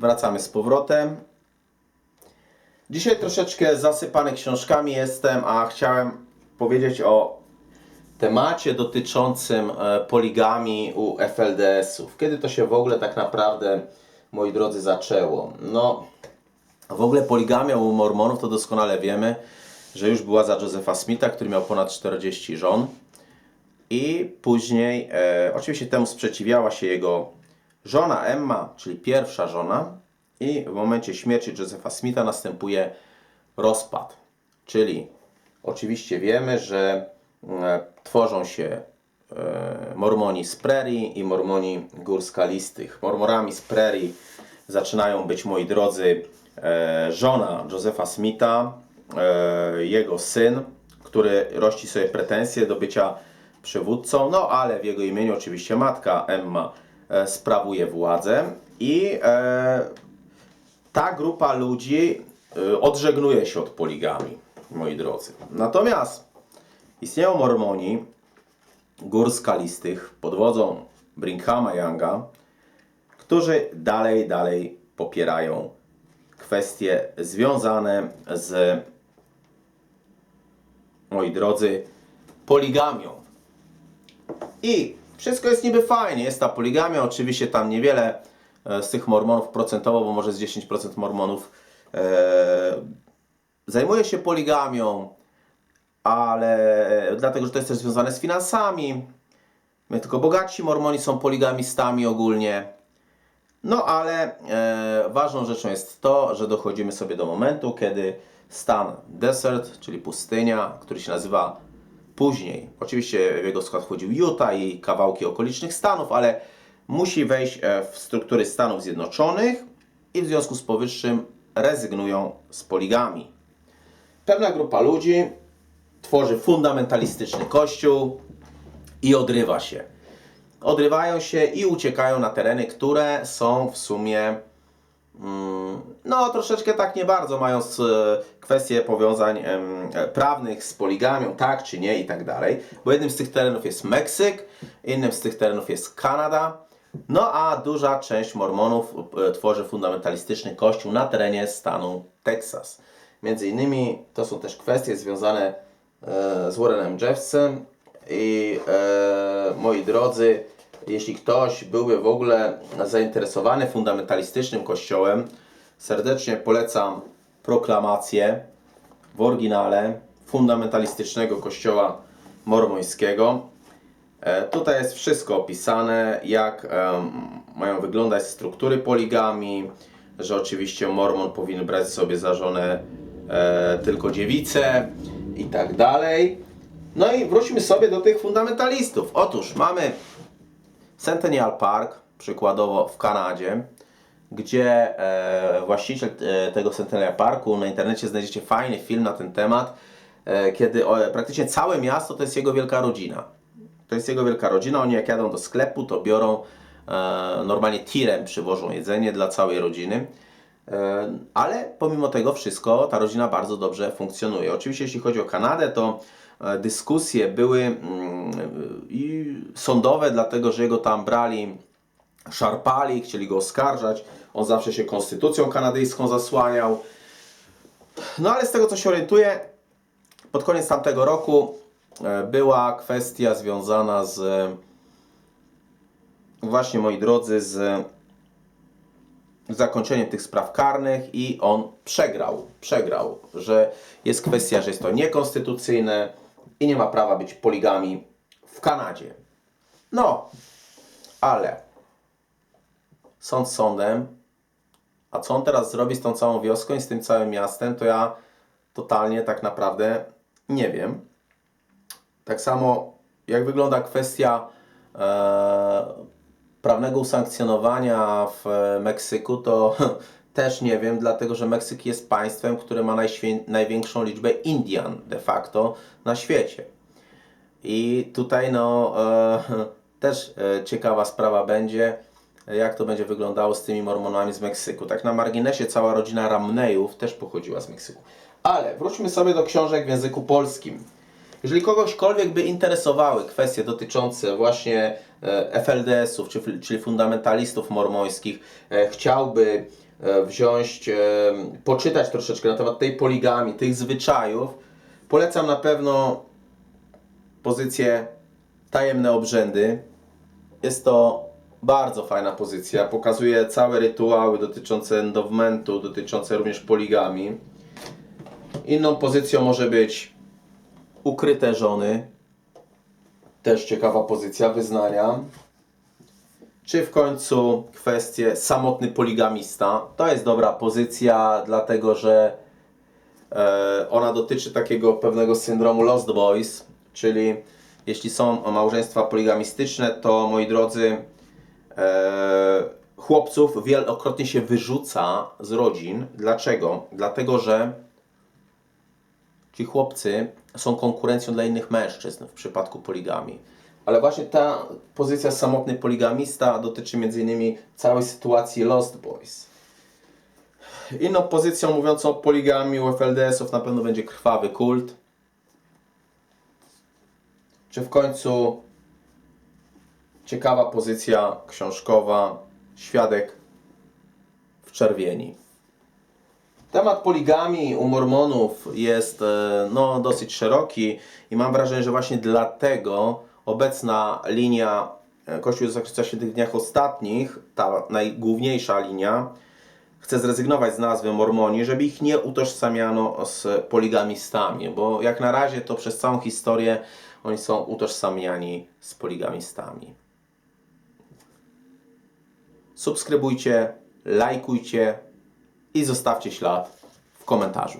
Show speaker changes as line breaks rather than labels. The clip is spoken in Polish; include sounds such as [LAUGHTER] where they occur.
wracamy z powrotem. Dzisiaj troszeczkę zasypany książkami jestem, a chciałem powiedzieć o temacie dotyczącym e, poligami u FLDS-ów. Kiedy to się w ogóle tak naprawdę, moi drodzy, zaczęło? No, w ogóle poligamia u Mormonów to doskonale wiemy, że już była za Josepha Smitha, który miał ponad 40 żon. I później, e, oczywiście temu sprzeciwiała się jego żona Emma, czyli pierwsza żona. I w momencie śmierci Josepha Smitha następuje rozpad. Czyli oczywiście wiemy, że e, tworzą się e, Mormoni z prerii i Mormoni gór skalistych. Mormorami z prerii zaczynają być, moi drodzy, e, żona Josepha Smitha, jego syn, który rości sobie pretensje do bycia przywódcą, no ale w jego imieniu oczywiście matka Emma sprawuje władzę i ta grupa ludzi y, odżegnuje się od poligami, moi drodzy. Natomiast istnieją Mormoni gór skalistych pod wodzą Bringhama Younga, którzy dalej, dalej popierają kwestie związane z, moi drodzy, poligamią. I wszystko jest niby fajnie, jest ta poligamia, oczywiście tam niewiele z tych mormonów procentowo, bo może z 10% mormonów e, zajmuje się poligamią, ale dlatego, że to jest też związane z finansami. My tylko bogatsi mormoni są poligamistami ogólnie. No ale e, ważną rzeczą jest to, że dochodzimy sobie do momentu, kiedy stan desert, czyli pustynia, który się nazywa później. Oczywiście w jego skład wchodził Utah i kawałki okolicznych stanów, ale musi wejść e, w struktury Stanów Zjednoczonych i w związku z powyższym rezygnują z poligami. Pewna grupa ludzi tworzy fundamentalistyczny kościół i odrywa się. Odrywają się i uciekają na tereny, które są w sumie Mm, No, troszeczkę tak nie bardzo, mając e, kwestie powiązań e, prawnych z poligamią, tak czy nie i tak dalej. Bo jednym z tych terenów jest Meksyk, innym z tych terenów jest Kanada. No a duża część Mormonów e, tworzy fundamentalistyczny kościół na terenie stanu Teksas. Między innymi to są też kwestie związane e, z Warrenem Jeffsem i e, moi drodzy, jeśli ktoś byłby w ogóle zainteresowany fundamentalistycznym kościołem, serdecznie polecam proklamację w oryginale fundamentalistycznego kościoła mormońskiego. E, Tutaj jest wszystko opisane, jak mają wyglądać struktury poligami, że oczywiście Mormon powinien brać sobie za żonę e, tylko dziewicę i tak dalej. No i wróćmy sobie do tych fundamentalistów. Otóż mamy Centennial Park, przykładowo w Kanadzie, gdzie e, właściciel tego Centennial Parku, na internecie znajdziecie fajny film na ten temat, kiedy praktycznie całe miasto to jest jego wielka rodzina. To jest jego wielka rodzina, oni jak jadą do sklepu, to biorą e, normalnie tirem, przywożą jedzenie dla całej rodziny. E, Ale pomimo tego wszystko ta rodzina bardzo dobrze funkcjonuje. Oczywiście jeśli chodzi o Kanadę, to e, dyskusje były mm, i sądowe, dlatego że jego tam brali, szarpali, chcieli go oskarżać. On zawsze się konstytucją kanadyjską zasłaniał. No ale z tego co się orientuję, pod koniec tamtego roku była kwestia związana z właśnie moi drodzy z zakończeniem tych spraw karnych i on przegrał, przegrał, że jest kwestia, że jest to niekonstytucyjne i nie ma prawa być poligami w Kanadzie. No, ale sąd sądem, a co on teraz zrobi z tą całą wioską i z tym całym miastem, to ja totalnie tak naprawdę nie wiem. Tak samo jak wygląda kwestia e, prawnego usankcjonowania w e, Meksyku, to [LAUGHS] też nie wiem, dlatego że Meksyk jest państwem, które ma największą liczbę Indian de facto na świecie. I tutaj no e, [LAUGHS] też e, ciekawa sprawa będzie, jak to będzie wyglądało z tymi mormonami z Meksyku. Tak na marginesie cała rodzina Ramneyów też pochodziła z Meksyku. Ale wróćmy sobie do książek w języku polskim. Jeżeli kogośkolwiek by interesowały kwestie dotyczące właśnie e, FLDS-ów, czy- czyli fundamentalistów mormońskich, e, chciałby e, wziąć, poczytać troszeczkę na temat tej poligami, tych zwyczajów, polecam na pewno pozycję Tajemne Obrzędy. Jest to bardzo fajna pozycja. Pokazuje całe rytuały dotyczące endowmentu, dotyczące również poligami. Inną pozycją może być ukryte żony. Też ciekawa pozycja wyznania. Czy w końcu kwestie samotny poligamista. To jest dobra pozycja, dlatego że e, ona dotyczy takiego pewnego syndromu Lost Boys, czyli jeśli są małżeństwa poligamistyczne, to moi drodzy, e, chłopców wielokrotnie się wyrzuca z rodzin. Dlaczego? Dlatego, że ci chłopcy są konkurencją dla innych mężczyzn w przypadku poligami. Ale właśnie ta pozycja samotny poligamista dotyczy m.in. całej sytuacji Lost Boys. Inną pozycją mówiącą o poligami u FLDS-ów na pewno będzie krwawy kult. Czy w końcu ciekawa pozycja książkowa, świadek w czerwieni. Temat poligami u Mormonów jest e, no, dosyć szeroki i mam wrażenie, że właśnie dlatego obecna linia e, Kościół Zakrycia się tych dniach ostatnich, ta najgłówniejsza linia, chce zrezygnować z nazwy Mormoni, żeby ich nie utożsamiano z poligamistami, bo jak na razie to przez całą historię oni są utożsamiani z poligamistami. Subskrybujcie, lajkujcie i zostawcie ślad w komentarzu.